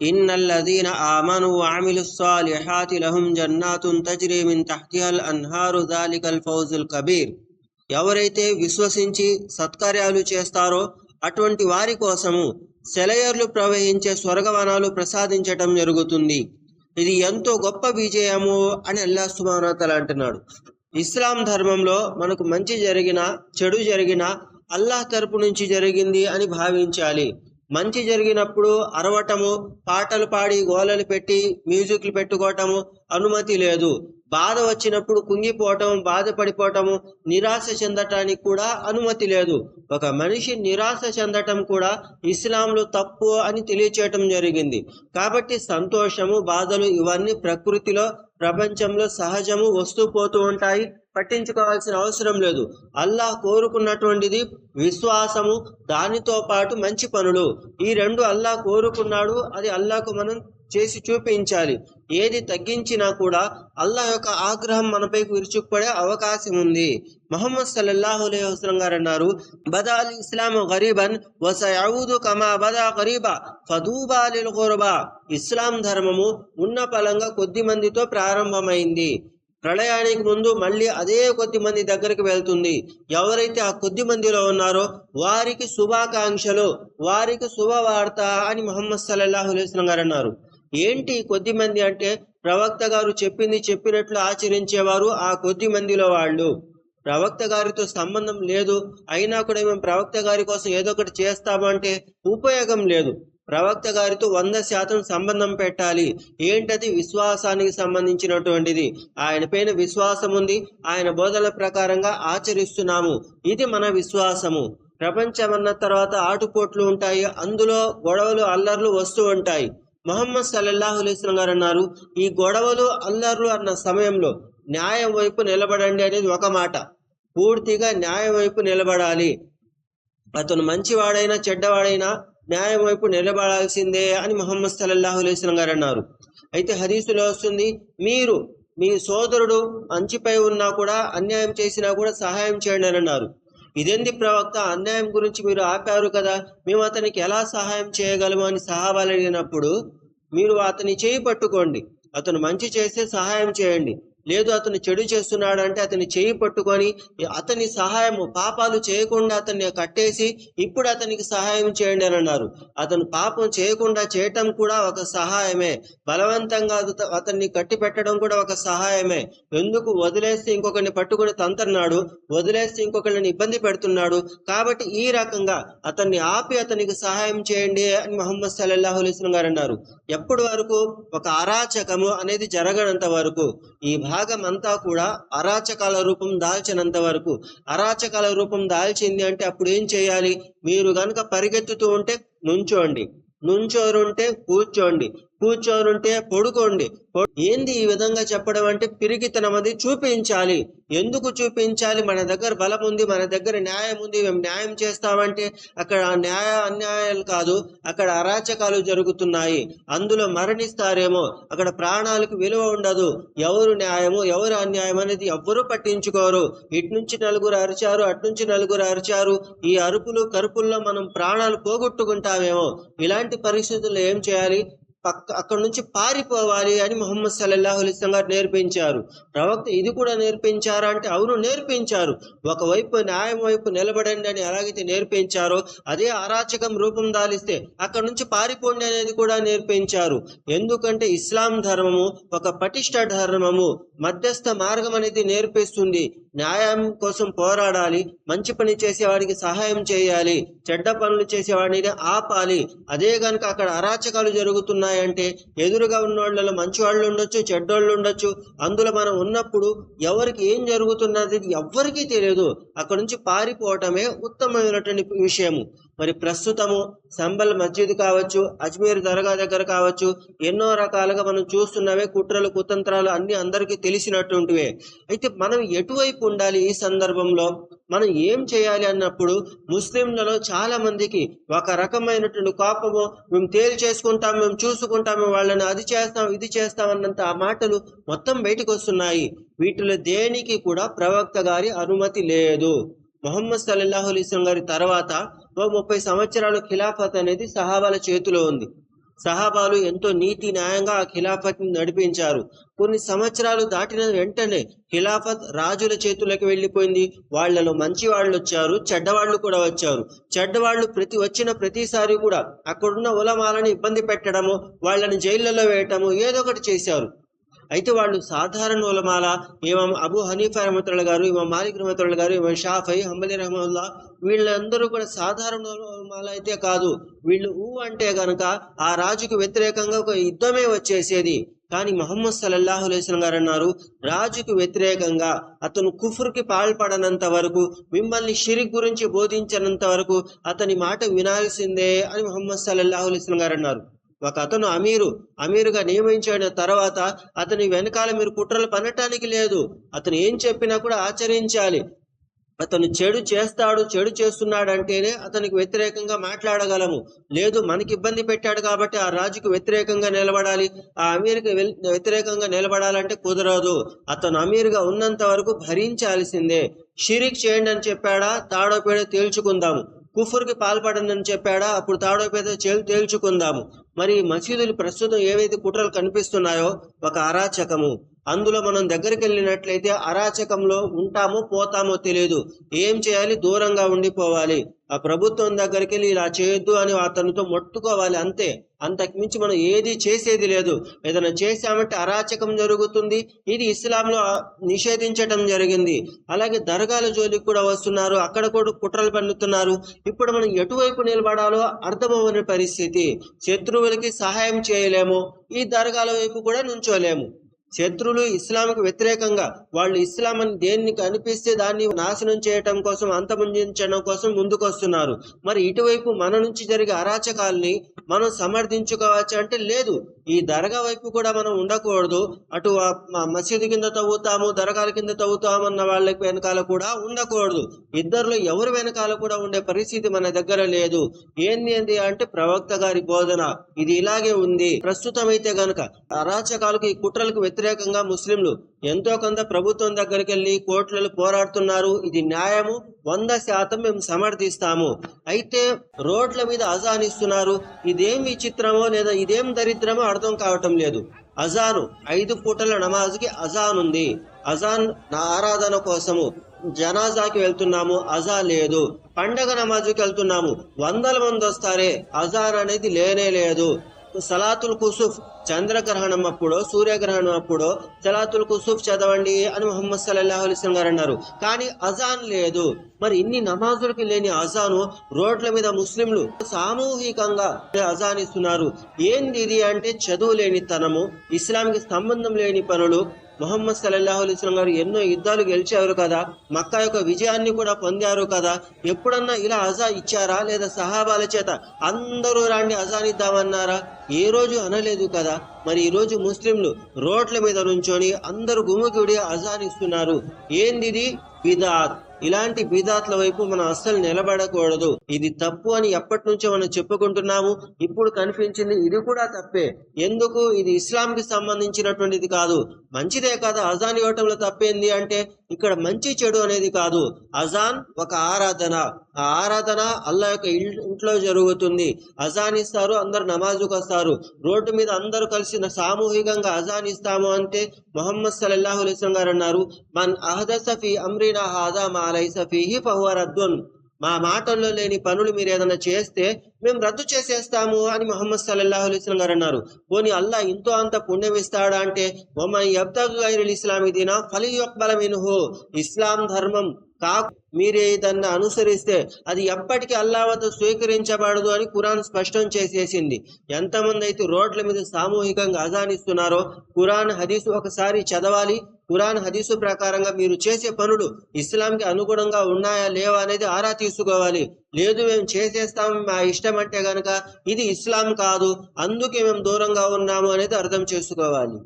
إن الذين آمنوا وعملوا الصالحات لهم جنات تجري من تحتها الأنهار ذلك الفوز الكبير ఎవరైతే విశ్వసించి సత్కార్యాలు చేస్తారో అటువంటి వారి కోసము సెలయర్లు ప్రవహించే స్వర్గవనాలు ప్రసాదించటం జరుగుతుంది ఇది ఎంతో గొప్ప విజయము అని అల్లా సుమానతలు అంటున్నాడు ఇస్లాం ధర్మంలో మనకు మంచి జరిగిన చెడు జరిగిన అల్లాహ్ తరపు నుంచి జరిగింది అని భావించాలి మంచి జరిగినప్పుడు అరవటము పాటలు పాడి గోలలు పెట్టి మ్యూజిక్లు పెట్టుకోవటము అనుమతి లేదు. బాధ వచ్చినప్పుడు కుంగిపోవటం బాధపడిపోవటము నిరాశ చెందటానికి కూడా అనుమతి లేదు. ఒక మనిషి నిరాశ చెందటం కూడా ఇస్లాంలో తప్పు అని తెలియచేయటం జరిగింది. కాబట్టి సంతోషము బాధలు ఇవన్నీ ప్రకృతిలో ప్రపంచంలో సహజము వస్తూ పోతూ ఉంటాయి. పట్టించుకోవాల్సిన అవసరం లేదు. అల్లాహ్ కోరుకున్నటువంటిది విశ్వాసము దానితో పాటు మంచి పనులు. ఈ రెండు అల్లాహ్ కోరుకున్నాడు అది అల్లాహకు మనం చేసి చూపించాలి. ఏది తగ్గించినా కూడా అల్లాహ్ యొక్క ఆగ్రహం మనపై విరుచుకుపడే అవకాశం ఉంది. మహమ్మద్ సల్లల్లాహు అలైహి వసల్లం గారు అన్నారు బదాల్ ఇస్లాం గరీబన్ వసయౌదు కమా బదా గరీబా ఫదూబా లిల్ ఇస్లాం ధర్మము ఉన్న పలంగా కొద్ది మందితో ప్రారంభమైంది. ప్రళయానికి ముందు మళ్ళీ అదే కొద్ది మంది దగ్గరికి వెళ్తుంది. ఎవరైతే ఆ కొద్ది మందిలో ఉన్నారో వారికి శుభాకాంక్షలు వారికి శుభవార్త అని మొహమ్మద్ సల్లల్లాహు గారు అన్నారు. ఏంటి కొద్ది మంది అంటే? ప్రవక్త గారు చెప్పింది చెప్పినట్లు ఆచరించేవారు ఆ కొద్ది మందిలో వాళ్ళు. ప్రవక్త గారితో సంబంధం లేదు. అయినా కూడా మేము ప్రవక్త గారి కోసం ఏదో ఒకటి చేస్తామంటే ఉపయోగం లేదు. ప్రవక్త గారితో వంద శాతం సంబంధం పెట్టాలి. ఏంటది? విశ్వాసానికి సంబంధించినటువంటిది. ఆయన పైన విశ్వాసం ఉంది. ఆయన బోధల ప్రకారంగా ఆచరిస్తున్నాము. ఇది మన విశ్వాసము. ప్రపంచం అన్న తర్వాత ఆటుపోట్లు ఉంటాయి. అందులో గొడవలు అల్లర్లు వస్తూ ఉంటాయి. మొహమ్మద్ సల్లల్లాహు అలైస్లం గారు అన్నారు ఈ గొడవలు అల్లర్లు అన్న సమయంలో న్యాయం వైపు నిలబడండి అనేది ఒక మాట. పూర్తిగా న్యాయం వైపు నిలబడాలి. అతను మంచివాడైనా చెడ్డవాడైనా న్యాయం వైపు నిలబడాల్సిందే అని మొహమ్మద్ సల్లల్లాహు అలైస్లం గారు అన్నారు. అయితే హరీసులో వస్తుంది మీరు మీ సోదరుడు అంచిపై ఉన్నా కూడా అన్యాయం చేసినా కూడా సహాయం చేయండి అని అన్నారు. ఇదేంది ప్రవక్త అన్యాయం గురించి మీరు ఆపారు కదా మేము అతనికి ఎలా సహాయం చేయగలము అని సహాబాలు మీరు అతని చేయి పట్టుకోండి అతను మంచి చేస్తే సహాయం చేయండి. లేదు అతను చెడు చేస్తున్నాడు అంటే అతని చేయి పట్టుకొని అతని సహాయము పాపాలు చేయకుండా అతన్ని కట్టేసి ఇప్పుడు అతనికి సహాయం చేయండి అని అన్నారు. అతను పాపం చేయకుండా చేయటం కూడా ఒక సహాయమే. బలవంతంగా అతన్ని కట్టి పెట్టడం కూడా ఒక సహాయమే. ఎందుకు? వదిలేస్తే ఇంకొకరిని పట్టుకొని తంతన్నాడు. వదిలేస్తే ఇంకొకరిని ఇబ్బంది పెడుతున్నాడు. కాబట్టి ఈ రకంగా అతన్ని ఆపి అతనికి సహాయం చేయండి అని మహమ్మద్ సల్లల్లాహు అలైస్లం గారు అన్నారు. ఎప్పటి వరకు? ఒక అరాచకము అనేది జరగనంత వరకు. ఈ భాగం అంతా కూడా అరాచకాల రూపం దాల్చినంత వరకు. అరాచకాల రూపం దాల్చింది అంటే అప్పుడు ఏం చేయాలి? మీరు కనుక పరిగెత్తుతూ ఉంటే నుంచోండి. నుంచోరుంటే కూర్చోండి. కూర్చోరుంటే పడుకోండి. ఏంది ఈ విధంగా చెప్పడం అంటే పిరికితనం అది చూపించాలి. ఎందుకు చూపించాలి? మన దగ్గర బలం ఉంది మన దగ్గర న్యాయం ఉంది. మేము న్యాయం చేస్తామంటే అక్కడ న్యాయ అన్యాయాలు కాదు అక్కడ అరాచకాలు జరుగుతున్నాయి. అందులో మరణిస్తారేమో అక్కడ ప్రాణాలకు విలువ ఉండదు. ఎవరు న్యాయము ఎవరు అన్యాయం అనేది ఎవ్వరూ పట్టించుకోరు. ఇటు నుంచి నలుగురు అరిచారు అటు నుంచి నలుగురు అరిచారు. ఈ అరుపులు కరుపుల్లో మనం ప్రాణాలు పోగొట్టుకుంటామేమో. ఇలాంటి పరిస్థితుల్లో ఏం చేయాలి? పక్క అక్కడ నుంచి పారిపోవాలి అని మొహమ్మద్ సల్లల్లాహు అలైహి గారు నేర్పించారు. ప్రవక్త ఇది కూడా నేర్పించారా అంటే అవును నేర్పించారు. ఒకవైపు న్యాయం వైపు నిలబడండి అని ఎలాగైతే నేర్పించారో అదే అరాచకం రూపం దాలిస్తే అక్కడ నుంచి పారిపోండి అనేది కూడా నేర్పించారు. ఎందుకంటే ఇస్లాం ధర్మము ఒక పటిష్ట ధర్మము. మధ్యస్థ మార్గం అనేది నేర్పిస్తుంది. న్యాయం కోసం పోరాడాలి. మంచి పని చేసేవాడికి సహాయం చేయాలి. చెడ్డ పనులు చేసేవాడిని ఆపాలి. అదే గనుక అక్కడ అరాచకాలు జరుగుతున్నాయంటే ఎదురుగా ఉన్న వాళ్ళలో మంచి వాళ్ళు ఉండొచ్చు చెడ్డోళ్ళు ఉండొచ్చు. అందులో మనం ఉన్నప్పుడు ఎవరికి ఏం జరుగుతున్నది ఎవ్వరికీ తెలియదు. అక్కడ నుంచి పారిపోవటమే ఉత్తమమైనటువంటి విషయము. మరి ప్రస్తుతము సంబల్ మస్జిద్ కావచ్చు అజ్మీర్ దర్గా దగ్గర కావచ్చు ఎన్నో రకాలుగా మనం చూస్తున్నవే కుట్రలు కుతంత్రాలు అన్ని అందరికీ తెలిసినటువంటివే. అయితే మనం ఎటువైపు ఉండాలి ఈ సందర్భంలో? మనం ఏం చేయాలి అన్నప్పుడు ముస్లింలలో చాలా మందికి ఒక రకమైనటువంటి కోపము మేము తేల్చేసుకుంటాం మేము చూసుకుంటాము వాళ్ళని అది చేస్తాం ఇది చేస్తాం అన్నంత ఆ మాటలు మొత్తం బయటకు వస్తున్నాయి వీటిలో దేనికి కూడా ప్రవక్త గారి అనుమతి లేదు. మొహమ్మద్ సల్లాహు అలైస్లం గారి తర్వాత ఓ ముప్పై సంవత్సరాలు ఖిలాఫత్ అనేది సహాబాల చేతిలో ఉంది. సహాబాలు ఎంతో నీతి న్యాయంగా ఆ ఖిలాఫత్ని నడిపించారు. కొన్ని సంవత్సరాలు దాటిన వెంటనే ఖిలాఫత్ రాజుల చేతులకు వెళ్ళిపోయింది. వాళ్ళలో మంచి వాళ్ళు వచ్చారు చెడ్డవాళ్ళు కూడా వచ్చారు. చెడ్డవాళ్ళు ప్రతి వచ్చిన ప్రతిసారి కూడా అక్కడున్న ఉలమాలను ఇబ్బంది పెట్టడము వాళ్ళని జైళ్ళలో వేయటము ఏదో ఒకటి చేశారు. అయితే వాళ్ళు సాధారణ ఉలమాల Imam Abu Hanifa Rahmatullah garu Imam Malik Rahmatullah garu ఇమాం షాఫై హంబలి రహమల్లా వీళ్ళందరూ కూడా సాధారణ ఉలమాల అయితే కాదు. వీళ్ళు ఊ అంటే గనక ఆ రాజుకు వ్యతిరేకంగా ఒక యుద్ధమే వచ్చేసేది. కానీ మహమ్మద్ సల్లల్లాహు అలైస్లం గారు అన్నారు రాజుకు వ్యతిరేకంగా అతను కుఫుర్కి పాల్పడనంత వరకు మిమ్మల్ని షిరిక్ గురించి బోధించినంత వరకు అతని మాట వినాల్సిందే అని మహమ్మద్ సల్లల్లాహు అలైస్లం గారు అన్నారు. ఒక అతను అమీరు అమీరుగా నియమించిన తర్వాత అతని వెనకాల మీరు కుట్రలు పనటానికి లేదు. అతను ఏం చెప్పినా కూడా ఆచరించాలి. అతను చెడు చేస్తాడు చెడు చేస్తున్నాడు అంటేనే అతనికి వ్యతిరేకంగా మాట్లాడగలము. లేదు మనకి ఇబ్బంది పెట్టాడు కాబట్టి ఆ రాజుకు వ్యతిరేకంగా నిలబడాలి. ఆ అమీర్కి వ్యతిరేకంగా నిలబడాలంటే కుదరదు. అతను అమీర్గా ఉన్నంత వరకు భరించాల్సిందే. షిరిక్ చేయండి అని చెప్పాడా? తాడోపేడో తేల్చుకుందాము. కుఫుర్కి పాల్పడనని చెప్పాడా? అప్పుడు తాడోపేదో చేలు తేల్చుకుందాము. మరి మసీదులు ప్రస్తుతం ఏవైతే కుట్రలు కనిపిస్తున్నాయో ఒక అరాచకము అందులో మనం దగ్గరికి వెళ్ళినట్లయితే అరాచకంలో ఉంటామో పోతామో తెలియదు. ఏం చేయాలి? దూరంగా ఉండిపోవాలి. ఆ ప్రభుత్వం దగ్గరికి వెళ్ళి ఇలా చేయొద్దు అని అతనితో మొట్టుకోవాలి అంతే. అంతకుమించి మనం ఏది చేసేది లేదు. ఏదైనా చేశామంటే అరాచకం జరుగుతుంది. ఇది ఇస్లాంలో నిషేధించటం జరిగింది. అలాగే దర్గాల జోలికి కూడా వస్తున్నారు. అక్కడ కూడా కుట్రలు పండుతున్నారు. ఇప్పుడు మనం ఎటువైపు నిలబడాలో అర్థమవని పరిస్థితి. శత్రువులకి సహాయం చేయలేము. ఈ దర్గాల వైపు కూడా నుంచోలేము. శత్రులు ఇస్లాంకు వ్యతిరేకంగా వాళ్ళు ఇస్లాం అని దేన్ని కనిపిస్తే దాన్ని నాశనం చేయటం కోసం అంతమొందించడం కోసం ముందుకొస్తున్నారు. మరి ఇటువైపు మన నుంచి జరిగే అరాచకాల్ని మనం సమర్థించుకోవచ్చు అంటే లేదు. ఈ దరగా వైపు కూడా మనం ఉండకూడదు. అటు మసీదు కింద తవ్వుతాము దరగాల కింద తవ్వుతాము అన్న వాళ్ళకి వెనకాల కూడా ఉండకూడదు. ఇద్దరిలో ఎవరు వెనకాల కూడా ఉండే పరిస్థితి మన దగ్గర లేదు. ఏంది ఏంది అంటే ప్రవక్త గారి బోధన. ఇది ఇలాగే ఉంది. ప్రస్తుతం అయితే గనక అరాచకాలకు ఈ కుట్రలకు వ్యతిరేకంగా ముస్లింలు ఎంతో కొంత ప్రభుత్వం దగ్గరికి వెళ్ళి కోర్టులలో పోరాడుతున్నారు. ఇది న్యాయము. వంద శాతం మేము సమర్థిస్తాము. అయితే రోడ్ల మీద అజాన్ ఇస్తున్నారు. ఇదేం విచిత్రమో లేదా ఇదేం దరిద్రమో అర్థం కావటం లేదు. అజాను ఐదు పూటల నమాజ్కి అజాన్ ఉంది. అజాన్ నా ఆరాధన కోసము జనాజాకి వెళ్తున్నాము. అజా లేదు. పండగ నమాజుకి వెళ్తున్నాము. వందల మంది వస్తారే. అజాన్ అనేది లేనే లేదు. సలాతుల్ కుసుఫ్ చంద్రగ్రహణం అప్పుడో సూర్యగ్రహణం అప్పుడో సలాతుల్ కుసుఫ్ చదవండి అని ముహమ్మద్ సల్లాహు అలైహి గారు అన్నారు. కానీ అజాన్ లేదు. మరి ఇన్ని నమాజులకి లేని అజాను రోడ్ల మీద ముస్లింలు సామూహికంగా అజాన్ ఇస్తున్నారు ఏంది ఇది అంటే చదువు లేని తనము ఇస్లాంకి సంబంధం లేని పనులు. మొహమ్మద్ సల్లల్లాహు అలైహి గారు ఎన్నో యుద్ధాలు గెలిచారు కదా మక్కా యొక్క విజయాన్ని కూడా పొందారు కదా. ఎప్పుడన్నా ఇలా అజా ఇచ్చారా లేదా సహాబాల చేత? అందరూ రాండి అజానిద్దామన్నారా? ఏ రోజు అనలేదు కదా. మరి ఈ రోజు ముస్లింలు రోడ్ల మీద నుంచొని అందరూ గుమికుడి అజాన్ ఏందిది ఏంది ఇది? బిదాత్ ఇలాంటి బీదాత్ల వైపు మనం అస్సలు నిలబడకూడదు. ఇది తప్పు అని ఎప్పటి నుంచో మనం చెప్పుకుంటున్నాము. ఇప్పుడు కనిపించింది ఇది కూడా తప్పే. ఎందుకు? ఇది ఇస్లాంకి సంబంధించినటువంటిది కాదు. మంచిదే కాదు. అజాన్ ఇవ్వటంలో తప్పేంది అంటే ఇక్కడ మంచి చెడు అనేది కాదు. అజాన్ ఒక ఆరాధన. ఆ ఆరాధన అల్లా యొక్క ఇంట్లో జరుగుతుంది. అజాన్ ఇస్తారు అందరు నమాజుకు వస్తారు. రోడ్డు మీద అందరూ కలిసి సామూహికంగా అజాన్ ఇస్తాము అంటే మొహమ్మద్ సల్లాహు అలైస్ గారు అన్నారు మన్ అహదస అమ్రీనా హాదా మా లైస ఫీహి ఫహువ రద్దున్. మా మాటల్లో లేని పనులు మీరు ఏదైనా చేస్తే మేము రద్దు చేసేస్తాము అని మొహమ్మద్ సల్లల్లాహు అలైహి గారు అన్నారు. పోనీ అల్లా ఇంతో అంత పుణ్యం ఇస్తాడా అంటే ఒమన్ యబ్తగు గైరుల్ ఇస్లామి దీనా ఫలి యొక్బల మిన్హు. ఇస్లాం ధర్మం కా మీరే దాన్ని అనుసరిస్తే అది ఎప్పటికీ అల్లా వద్ద స్వీకరించబడదు అని కురాన్ స్పష్టం చేసేసింది. ఎంతమంది అయితే రోడ్ల మీద సామూహికంగా అజానిస్తున్నారో కురాన్ హదీసు ఒకసారి చదవాలి ఖురాన్ హదీసు ప్రకారంగా మీరు చేసే పనులు ఇస్లాంకి అనుగుణంగా ఉన్నాయా లేవా అనేది ఆరా తీసుకోవాలి. లేదు మేము చేసేస్తాం మా ఇష్టం అంటే గనక ఇది ఇస్లాం కాదు అందుకే మేము దూరంగా ఉన్నాము అనేది అర్థం చేసుకోవాలి.